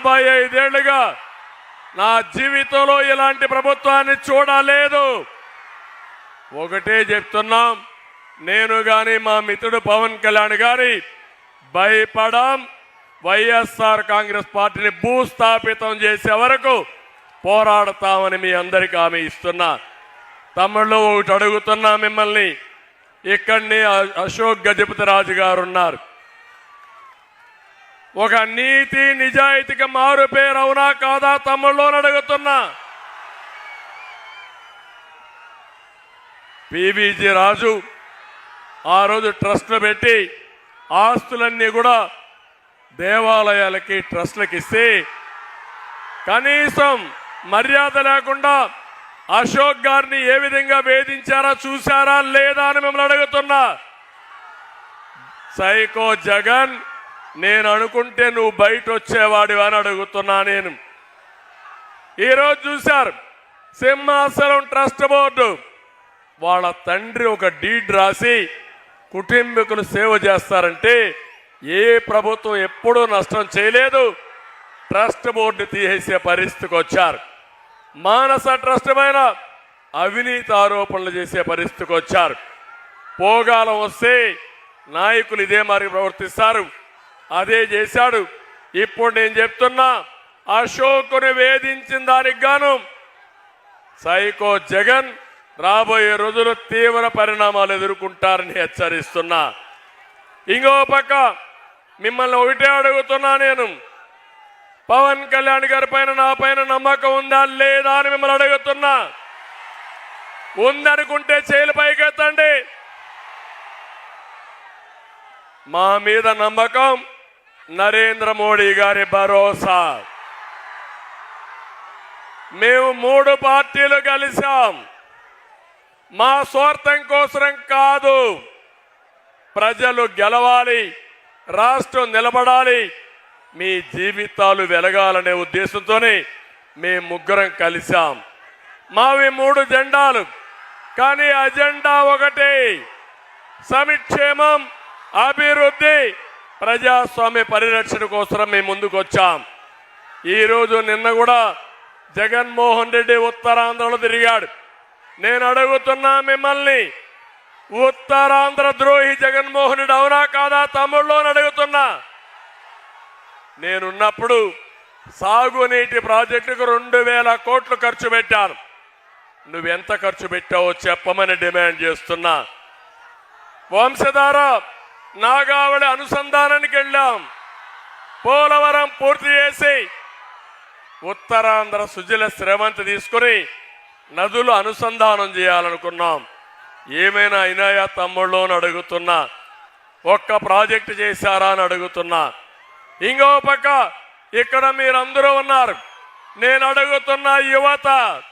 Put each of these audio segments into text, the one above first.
యాభై ఐదేళ్ళుగా నా జీవితంలో ఇలాంటి ప్రభుత్వాన్ని చూడలేదు. ఒకటే చెప్తున్నాం నేను గాని మా మిత్రుడు పవన్ కళ్యాణ్ గారి భయపడం వైఎస్ఆర్ కాంగ్రెస్ పార్టీని భూస్థాపితం చేసే వరకు పోరాడతామని మీ అందరికీ హామీ ఇస్తున్నా. తమ్ముళ్ళు ఒకటి అడుగుతున్నా మిమ్మల్ని ఇక్కడిని అశోక్ గజపతి రాజు గారు ఉన్నారు. ఒక నీతి నిజాయితీకి మారు పేరు అవునా కాదా తమ్ముళ్ళు అడుగుతున్నా. పివిజి రాజు ఆ రోజు ట్రస్ట్లు పెట్టి ఆస్తులన్నీ కూడా దేవాలయాలకి ట్రస్ట్లకి ఇస్తే కనీసం మర్యాద లేకుండా అశోక్ గారిని ఏ విధంగా వేధించారా చూసారా లేదా అని మిమ్మల్ని అడుగుతున్నా. సైకో జగన్ నేను అనుకుంటే నువ్వు బయట వచ్చేవాడివి అని అడుగుతున్నా నేను. ఈరోజు చూశారు సింహాసనం ట్రస్ట్ బోర్డు వాళ్ళ తండ్రి ఒక డీడ్ రాసి కుటుంబీకులు సేవ చేస్తారంటే ఏ ప్రభుత్వం ఎప్పుడూ నష్టం చేయలేదు. ట్రస్ట్ బోర్డు తీసేసే పరిస్థితికి వచ్చారు. మానస ట్రస్ట్ పైన అవినీతి ఆరోపణలు చేసే పరిస్థితికి వచ్చారు. పోగాలం వస్తే నాయకులు ఇదే మరి ప్రవర్తిస్తారు. అదే చేశాడు. ఇప్పుడు నేను చెప్తున్నా అశోకుని వేధించిన దానికి గాను సైకో జగన్ రాబోయే రోజులు తీవ్ర పరిణామాలు ఎదుర్కొంటారని హెచ్చరిస్తున్నా. ఇంకో పక్క మిమ్మల్ని ఒకటే అడుగుతున్నా నేను. పవన్ కళ్యాణ్ గారి పైన నా పైన నమ్మకం ఉందా లేదా అని మిమ్మల్ని అడుగుతున్నా. ఉందనుకుంటే చేయలు పైకెత్తండి. మా మీద నమ్మకం నరేంద్ర మోడీ గారి భరోసా. మేము మూడు పార్టీలు కలిసాం మా స్వార్థం కోసరం కాదు. ప్రజలు గెలవాలి రాష్ట్రం నిలబడాలి మీ జీవితాలు వెలగాలనే ఉద్దేశంతోనే మేము ముగ్గురం కలిసాం మావి మూడు జెండాలు కానీ అజెండా ఒకటే. సమిక్షేమం అభివృద్ధి ప్రజాస్వామ్య పరిరక్షణ కోసం మేము ముందుకు వచ్చాం ఈరోజు నిన్న కూడా జగన్మోహన్ రెడ్డి ఉత్తరాంధ్రలో తిరిగాడు. నేను అడుగుతున్నా మిమ్మల్ని ఉత్తరాంధ్ర ద్రోహి జగన్మోహన్ రెడ్డి అవునా కాదా తమ్ముళ్ళు అడుగుతున్నా. నేనున్నప్పుడు సాగునీటి ప్రాజెక్టుకు రెండు వేల కోట్లు ఖర్చు పెట్టాను. నువ్వెంత ఖర్చు పెట్టావో చెప్పమని డిమాండ్ చేస్తున్నా. వంశధార నాగావళి అనుసంధానానికి వెళ్ళాం. పోలవరం పూర్తి చేసి ఉత్తరాంధ్ర సుజల శ్రవంతి తీసుకుని నదులు అనుసంధానం చేయాలనుకున్నాం. ఏమైనా అయినాయా తమ్ముళ్ళు అని అడుగుతున్నా. ఒక్క ప్రాజెక్టు చేశారా అని అడుగుతున్నా. ఇంకో పక్క ఇక్కడ మీరందరూ ఉన్నారు. నేను అడుగుతున్న యువత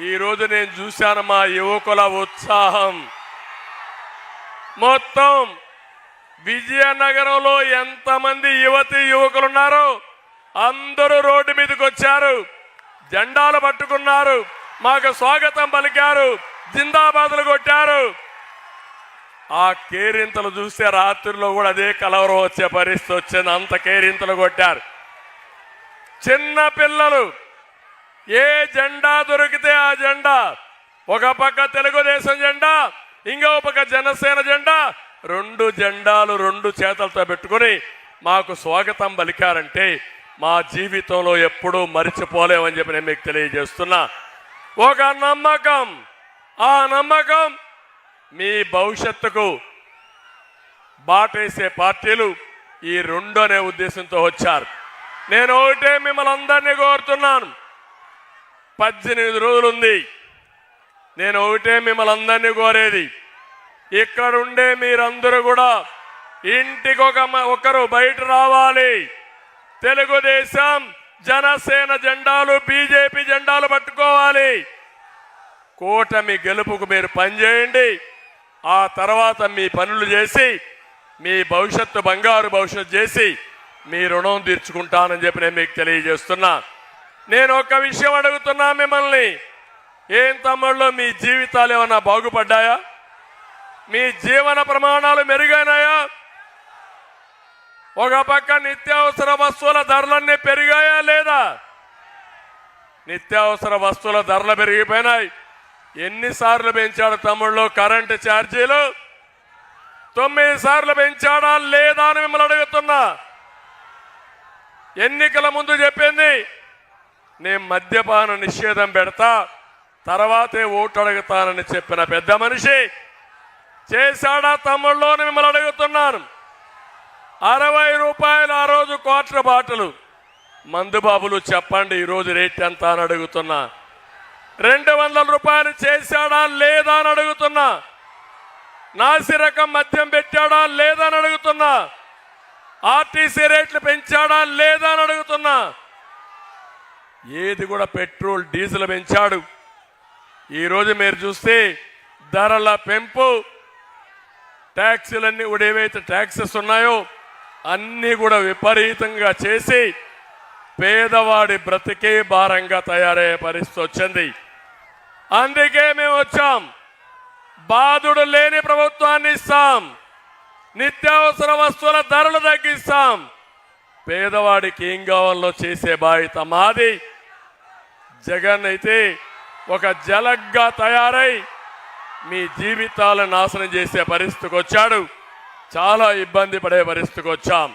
ఈరోజు నేను చూశాను మా యువకుల ఉత్సాహం. మొత్తం విజయనగరంలో ఎంతమంది యువతి యువకులు ఉన్నారో అందరూ రోడ్డు మీదకి వచ్చారు. జెండాలు పట్టుకున్నారు. మాకు స్వాగతం పలికారు. జిందాబాదులు కొట్టారు. ఆ కేరింతలు చూస్తే రాత్రిలో కూడా అదే కలవరం వచ్చే పరిస్థితి వచ్చింది. అంత కేరింతలు కొట్టారు. చిన్న పిల్లలు ఏ జెండా దొరికితే ఆ జెండా? ఒక పక్క తెలుగుదేశం జెండా ఇంకో పక్క జనసేన జెండా రెండు జెండాలు రెండు చేతులతో పెట్టుకొని మాకు స్వాగతం పలికారంటే మా జీవితంలో ఎప్పుడూ మరిచిపోలేమని చెప్పి నేను మీకు తెలియజేస్తున్నా. ఒక నమ్మకం ఆ నమ్మకం మీ భవిష్యత్తుకు బాటేసే పార్టీలు ఈ రెండు అనే ఉద్దేశంతో వచ్చారు. నేను ఒకటే మిమ్మల్ని అందరినీ కోరుతున్నాను. పద్దెనిమిది రోజులు ఉంది నేను ఒకటే మిమ్మల్ని అందరినీ కోరేది. ఇక్కడ ఉండే మీరందరూ కూడా ఇంటికి ఒక ఒకరు బయట రావాలి. తెలుగుదేశం జనసేన జెండాలు బీజేపీ జెండాలు పట్టుకోవాలి. కూటమి గెలుపుకు మీరు పనిచేయండి. ఆ తర్వాత మీ పనులు చేసి మీ భవిష్యత్తు బంగారు భవిష్యత్తు చేసి మీ రుణం తీర్చుకుంటానని చెప్పి నేను మీకు తెలియజేస్తున్నా. నేను ఒక విషయం అడుగుతున్నా మిమ్మల్ని. ఏం తమ్ముళ్ళు మీ జీవితాలు ఏమన్నా బాగుపడ్డాయా? మీ జీవన ప్రమాణాలు మెరుగైనాయా? ఒక పక్క నిత్యావసర వస్తువుల ధరలన్నీ పెరిగాయా లేదా? నిత్యావసర వస్తువుల ధరలు పెరిగిపోయినాయి. ఎన్నిసార్లు పెంచాడు తమ్ముళ్ళు కరెంటు ఛార్జీలు? తొమ్మిది సార్లు పెంచాడా లేదా అని మిమ్మల్ని అడుగుతున్నా. ఎన్నికల ముందు చెప్పింది నేను మద్యపాన నిషేధం పెడతా తర్వాతే ఓటు అడుగుతానని చెప్పిన పెద్ద మనిషి చేశాడా తమ్ముళ్ళు అని మిమ్మల్ని అడుగుతున్నాను. అరవై రూపాయలు ఆ రోజు క్వార్టర్ బాటలు. మందుబాబులు చెప్పండి ఈరోజు రేట్ ఎంత అని అడుగుతున్నా. రెండు వందల రూపాయలు చేశాడా లేదా అని అడుగుతున్నా. నాసిరకం మద్యం పెట్టాడా లేదా అని అడుగుతున్నా. ఆర్టీసీ రేట్లు పెంచాడా లేదా అని అడుగుతున్నా. ఏది కూడా పెట్రోల్ డీజిల్ పెంచాడు. ఈరోజు మీరు చూస్తే ధరల పెంపు ట్యాక్సీలన్నీ కూడా ఏవైతే ట్యాక్సెస్ ఉన్నాయో అన్నీ కూడా విపరీతంగా చేసి పేదవాడి బ్రతికే భారంగా తయారయ్యే పరిస్థితి వచ్చింది. అందుకే మేము వచ్చాం. బాధుడు లేని ప్రభుత్వాన్ని ఇస్తాం. నిత్యావసర వస్తువుల ధరలు తగ్గిస్తాం. పేదవాడికి ఏం కావాలో చేసే బాధ్యత మాది. జగన్ అయితే ఒక జలగ్గా తయారై మీ జీవితాలను నాశనం చేసే పరిస్థితికి వచ్చాడు. చాలా ఇబ్బంది పడే పరిస్థితికి వచ్చాం.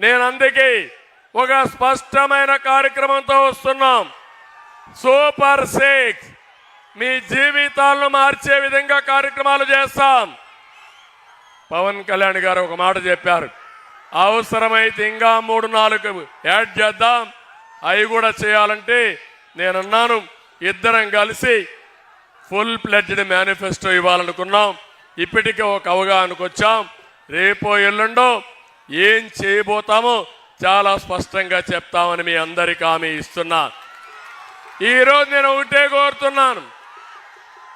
నేను అందుకే ఒక స్పష్టమైన కార్యక్రమంతో వస్తున్నాం. Super six. మీ జీవితాలను మార్చే విధంగా కార్యక్రమాలు చేస్తాం. పవన్ కళ్యాణ్ గారు ఒక మాట చెప్పారు. అవసరమైతే ఇంకా మూడు నాలుగు యాడ్ చేద్దాం. అవి కూడా చేయాలంటే నేనున్నాను. ఇద్దరం కలిసి ఫుల్ ప్లెడ్జ్డ్ మేనిఫెస్టో ఇవ్వాలనుకున్నాం. ఇప్పటికే ఒక అవగాహనకు వచ్చాం. రేపో ఎల్లుండో ఏం చేయబోతామో చాలా స్పష్టంగా చెప్తామని మీ అందరికీ హామీ ఇస్తున్నా. ఈరోజు నేను ఒకటే కోరుతున్నాను.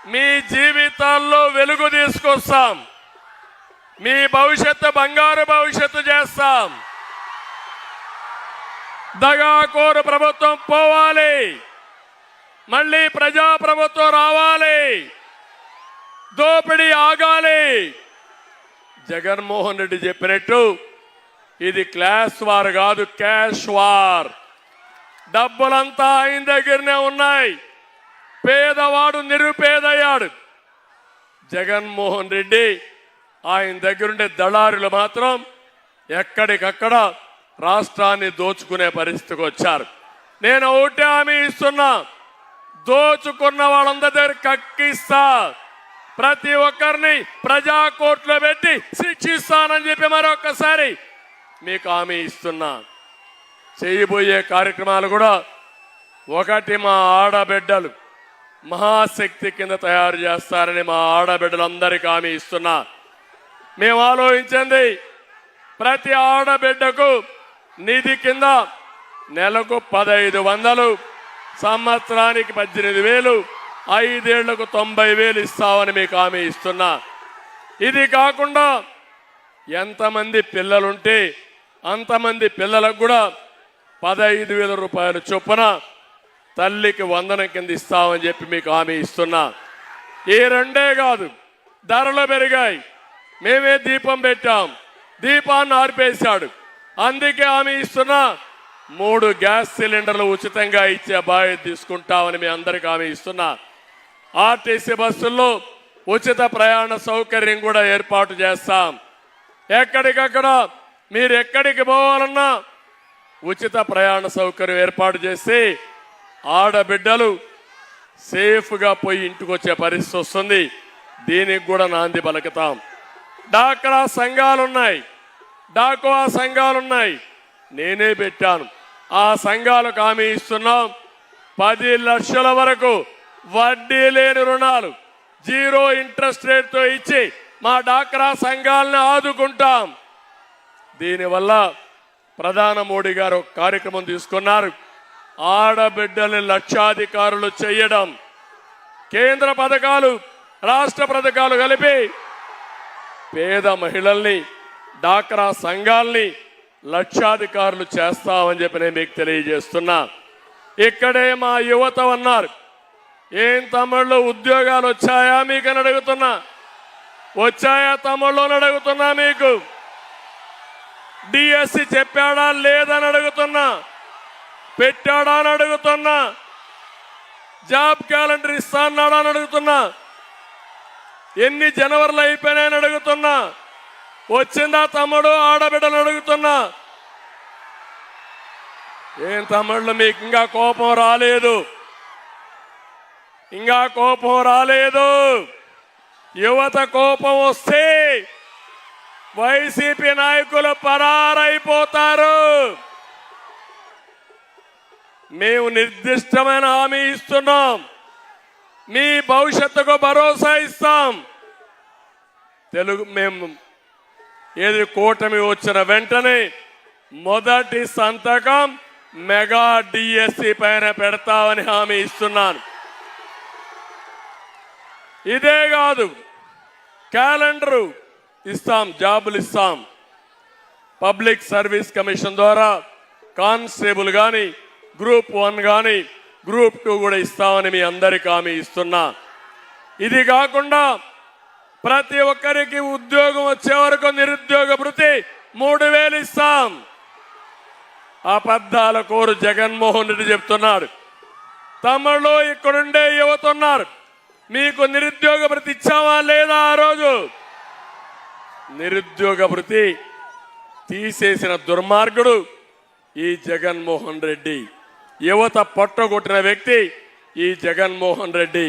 మీ జీవితాల్లో వెలుగు తీసుకొస్తాం. మీ భవిష్యత్తు బంగారు భవిష్యత్తు చేస్తాం. దగాకోరు ప్రభుత్వం పోవాలి. మళ్ళీ ప్రజా ప్రభుత్వం రావాలి. దోపిడీ ఆగాలి. జగన్మోహన్ రెడ్డి చెప్పినట్టు ఇది క్లాస్ వార్ కాదు క్యాష్ వార్. డబ్బులంతా ఆయన దగ్గరనే ఉన్నాయి. పేదవాడు నిరుపేదయ్యాడు. జగన్మోహన్ రెడ్డి ఆయన దగ్గరుండే దళారులు మాత్రం ఎక్కడికక్కడ రాష్ట్రాన్ని దోచుకునే పరిస్థితికి వచ్చారు. నేను ఒకటే హామీ ఇస్తున్నా. దోచుకున్న వాళ్ళందరి దగ్గర కక్కిస్తా. ప్రతి ఒక్కరిని ప్రజా కోర్టులో పెట్టి శిక్షిస్తానని చెప్పి మరొకసారి మీకు హామీ ఇస్తున్నా. చేయబోయే కార్యక్రమాలు కూడా ఒకటి మా ఆడబిడ్డలు మహాశక్తి కింద తయారు చేస్తారని మా ఆడబిడ్డలందరికీ హామీ ఇస్తున్నా. మేము ఆలోచించింది ప్రతి ఆడబిడ్డకు నిధి కింద నెలకు పదహైదు వందలు సంవత్సరానికి పద్దెనిమిది వేలు ఐదేళ్ళకు తొంభై వేలు ఇస్తామని మీకు హామీ ఇస్తున్నా. ఇది కాకుండా ఎంతమంది పిల్లలుంటే అంతమంది పిల్లలకు కూడా పదహైదు వేల రూపాయలు చొప్పున తల్లికి వందనం కింద ఇస్తామని చెప్పి మీకు హామీ ఇస్తున్నా. ఈ రెండే కాదు ధరలు పెరిగాయి. మేమే దీపం పెట్టాం. దీపాన్ని ఆర్పేశాడు. అందుకే హామీ ఇస్తున్నా. మూడు గ్యాస్ సిలిండర్లు ఉచితంగా ఇచ్చే బాధ్యత తీసుకుంటామని మీ అందరికి హామీ ఇస్తున్నా. ఆర్టీసీ బస్సుల్లో ఉచిత ప్రయాణ సౌకర్యం కూడా ఏర్పాటు చేస్తాం. ఎక్కడికక్కడ మీరు ఎక్కడికి పోవాలన్నా ఉచిత ప్రయాణ సౌకర్యం ఏర్పాటు చేసి ఆడబిడ్డలు సేఫ్గా పోయి ఇంటికి వచ్చే పరిస్థితి వస్తుంది. దీనికి కూడా నాంది పలుకుతాం. డాక్రా సంఘాలున్నాయి. డాకువా సంఘాలు ఉన్నాయి నేనే పెట్టాను. ఆ సంఘాలకు హామీ ఇస్తున్నాం. పది లక్షల వరకు వడ్డీ లేని రుణాలు జీరో ఇంట్రెస్ట్ రేట్తో ఇచ్చి మా డాక్రా సంఘాలను ఆదుకుంటాం. దీనివల్ల ప్రధాన మోడీ గారు కార్యక్రమం తీసుకున్నారు. ఆడబిడ్డల్ని లక్షాధికారులు చేయడం. కేంద్ర పథకాలు రాష్ట్ర పథకాలు కలిపి పేద మహిళల్ని డాక్రా సంఘాల్ని లక్షాధికారులు చేస్తామని చెప్పి నేను మీకు తెలియజేస్తున్నా. ఇక్కడే మా యువత ఉన్నారు. ఏం తమిళ్ళో ఉద్యోగాలు వచ్చాయా మీకని అడుగుతున్నా. వచ్చాయా తమిళ్ళోని అని అడుగుతున్నా మీకు. డిఎస్సి చెప్పాడా లేదని అడుగుతున్నా. పెట్టాడా అని అడుగుతున్నా. జాబ్ క్యాలెండర్ ఇస్తా అన్నాడా అని అడుగుతున్నా. ఎన్ని జనవరిలో అయిపోయినాయని అడుగుతున్నా. వచ్చిందా తమ్ముడు? ఆడబిడ్డలు అడుగుతున్నా. ఏం తమ్ముళ్ళు మీకు ఇంకా కోపం రాలేదు. ఇంకా కోపం రాలేదు. యువత కోపం వస్తే వైసీపీ నాయకులు పరారైపోతారు. మేము నిర్దిష్టమైన హామీ ఇస్తున్నాం. మీ భవిష్యత్తుకు భరోసా ఇస్తాం. తెలుగు మేము ఏది కూటమి వచ్చిన వెంటనే మొదటి సంతకం మెగా డిఎస్సి పైన పెడతామని హామీ ఇస్తున్నాను. ఇదే కాదు క్యాలెండరు ఇస్తాం జాబులు ఇస్తాం. పబ్లిక్ సర్వీస్ కమిషన్ ద్వారా కానిస్టేబుల్ కానీ గ్రూప్ వన్ కానీ గ్రూప్ టూ కూడా ఇస్తామని మీ అందరికి హామీ ఇస్తున్నా. ఇది కాకుండా ప్రతి ఒక్కరికి ఉద్యోగం వచ్చే వరకు నిరుద్యోగ భృతి మూడు వేలు ఇస్తాం. అబద్ధాల కోరు జగన్మోహన్ రెడ్డి చెప్తున్నాడు తమిళలో ఇక్కడుండే యువత ఉన్నారు. మీకు నిరుద్యోగ భృతి ఇచ్చావా లేదా ఆ రోజు? నిరుద్యోగ భృతి తీసేసిన దుర్మార్గుడు ఈ జగన్మోహన్ రెడ్డి. యువత పట్టగొట్టిన వ్యక్తి ఈ జగన్మోహన్ రెడ్డి.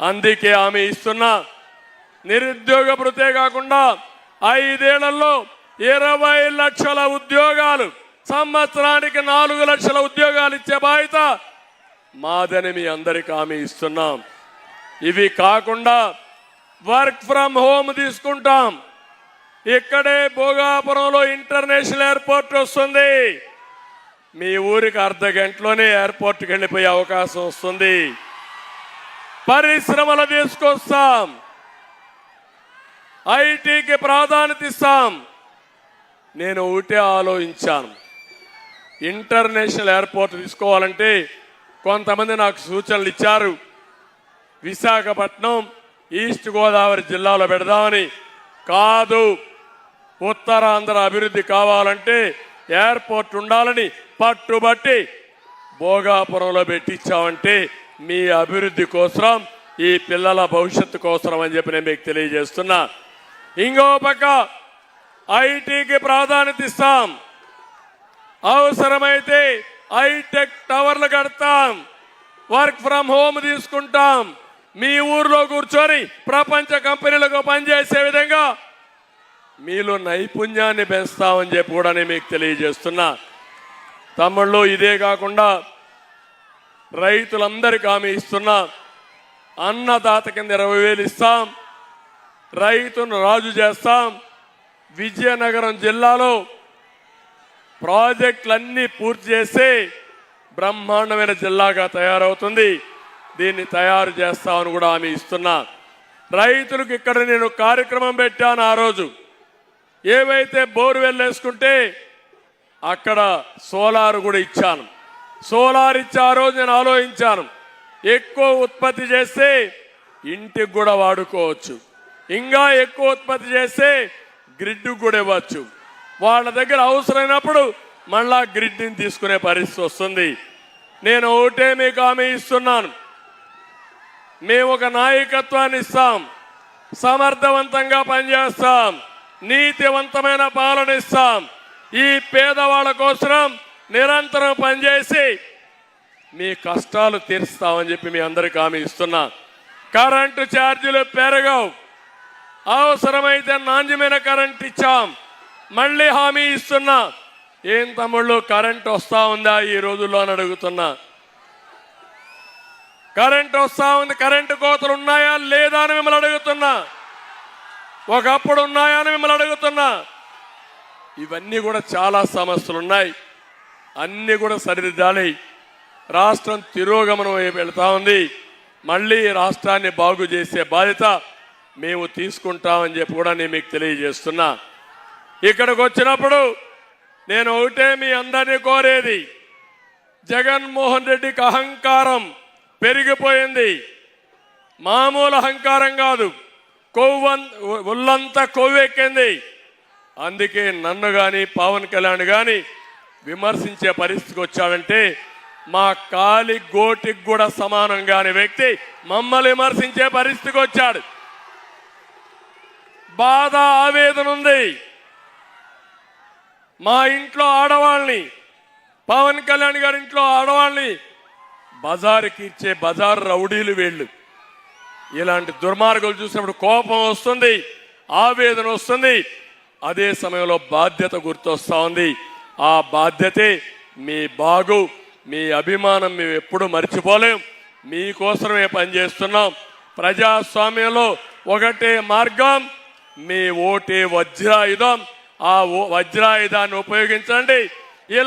అందుకే ఆమె ఇస్తున్నా. నిరుద్యోగ భృతే కాకుండా ఐదేళ్ళలో ఇరవై లక్షల ఉద్యోగాలు సంవత్సరానికి నాలుగు లక్షల ఉద్యోగాలు ఇచ్చే బాధ్యత మాదని మీ అందరికి హామీ ఇస్తున్నాం. ఇవి కాకుండా వర్క్ ఫ్రమ్ హోమ్ తీసుకుంటాం. ఇక్కడే భోగాపురంలో ఇంటర్నేషనల్ ఎయిర్పోర్ట్ వస్తుంది. మీ ఊరికి అర్ధ గంటలోనే ఎయిర్పోర్ట్కి వెళ్ళిపోయే అవకాశం వస్తుంది. పరిశ్రమలు తీసుకొస్తాం. ఐటీకి ప్రాధాన్యత ఇస్తాం. నేను ఒకటే ఆలోచించాను. ఇంటర్నేషనల్ ఎయిర్పోర్ట్ తీసుకోవాలంటే కొంతమంది నాకు సూచనలు ఇచ్చారు. విశాఖపట్నం ఈస్ట్ గోదావరి జిల్లాలో పెడదామని. కాదు ఉత్తరాంధ్ర అభివృద్ధి కావాలంటే ఎయిర్పోర్ట్ ఉండాలని పట్టుబట్టి భోగాపురంలో పెట్టించామంటే మీ అభివృద్ధి కోసం ఈ పిల్లల భవిష్యత్తు కోసం అని చెప్పి నేను మీకు తెలియజేస్తున్నా. ఇంకో పక్క ఐటీకి ప్రాధాన్యత ఇస్తాం. అవసరమైతే హైటెక్ టవర్లు కడతాం. వర్క్ ఫ్రమ్ హోమ్ తీసుకుంటాం. మీ ఊర్లో కూర్చొని ప్రపంచ కంపెనీలకు పనిచేసే విధంగా మీలో నైపుణ్యాన్ని పెంచుతామని చెప్పి కూడా నేను మీకు తెలియజేస్తున్నా. తమ్ముళ్ళు ఇదే కాకుండా రైతులందరికీ హామీ ఇస్తున్నా. అన్నదాత కింద ఇరవై వేలు ఇస్తాం. రైతును రాజు చేస్తాం. విజయనగరం జిల్లాలో ప్రాజెక్టులన్నీ పూర్తి చేస్తే బ్రహ్మాండమైన జిల్లాగా తయారవుతుంది. దీన్ని తయారు చేస్తామని కూడా ఆమె ఇస్తున్నా. రైతులకు ఇక్కడ నేను కార్యక్రమం పెట్టాను ఆ రోజు. ఏవైతే బోర్వెల్ వేసుకుంటే అక్కడ సోలార్ కూడా ఇచ్చాను. సోలార్ ఇచ్చి ఆ రోజు నేను ఆలోచించాను. ఎక్కువ ఉత్పత్తి చేస్తే ఇంటికి కూడా వాడుకోవచ్చు. ఇంకా ఎక్కువ ఉత్పత్తి చేస్తే గ్రిడ్ కూడా ఇవ్వచ్చు. వాళ్ళ దగ్గర అవసరమైనప్పుడు మళ్ళా గ్రిడ్ని తీసుకునే పరిస్థితి వస్తుంది. నేను ఒకటే మీకు హామీ ఇస్తున్నాను. మేము ఒక నాయకత్వాన్ని ఇస్తాం. సమర్థవంతంగా పనిచేస్తాం. నీతివంతమైన పాలన ఇస్తాం. ఈ పేదవాళ్ళ కోసం నిరంతరం పనిచేసి మీ కష్టాలు తీరుస్తామని చెప్పి మీ అందరికి హామీ ఇస్తున్నా. కరెంటు ఛార్జీలు పెరగవు. అవసరమైతే నాణ్యమైన కరెంట్ ఇచ్చాం. మళ్ళీ హామీ ఇస్తున్నా. ఏం తమ్ముళ్ళు కరెంట్ వస్తూ ఉందా? ఈ రోజుల్లో అని అడుగుతున్నా. కరెంట్ వస్తూ ఉంది. కరెంటు కోతలు ఉన్నాయా? లేదా అని మిమ్మల్ని అడుగుతున్నా. ఒకప్పుడు ఉన్నాయా అని మిమ్మల్ని అడుగుతున్నా. ఇవన్నీ కూడా చాలా సమస్యలు ఉన్నాయి. అన్నీ కూడా సరిదిద్దాలి. రాష్ట్రం తిరోగమనం వైపు వెళ్తా ఉంది. మళ్ళీ రాష్ట్రాన్ని బాగు చేసే బాధ్యత మేము తీసుకుంటామని చెప్పి కూడా నేను మీకు తెలియజేస్తున్నా. ఇక్కడికి వచ్చినప్పుడు నేను ఒకటే మీ అందరినీ కోరేది జగన్మోహన్ రెడ్డికి అహంకారం పెరిగిపోయింది. మామూలు అహంకారం కాదు కొవ్వం ఒళ్ళంతా కొవ్వెక్కింది అందుకే నన్ను కానీ పవన్ కళ్యాణ్ కానీ విమర్శించే పరిస్థితికి వచ్చాడంటే మా కాలి గోటికి కూడా సమానం కాని వ్యక్తి మమ్మల్ని విమర్శించే పరిస్థితికి వచ్చాడు. బాధ ఆవేదన ఉంది. మా ఇంట్లో ఆడవాళ్ళని పవన్ కళ్యాణ్ గారి ఇంట్లో ఆడవాళ్ళని బజారుకి ఇచ్చే బజారు రౌడీలు వీళ్ళు. ఇలాంటి దుర్మార్గులు చూసినప్పుడు కోపం వస్తుంది ఆవేదన వస్తుంది. అదే సమయంలో బాధ్యత గుర్తొస్తూ ఉంది. ఆ బాధ్యతే మీ బాగు మీ అభిమానం మేము ఎప్పుడు మర్చిపోలేం. మీకోసమే పనిచేస్తున్నాం. ప్రజాస్వామ్యంలో ఒకటే మార్గం. మీ ఓటే వజ్రాయుధం. ఆ వజ్రాయుధాన్ని ఉపయోగించండి.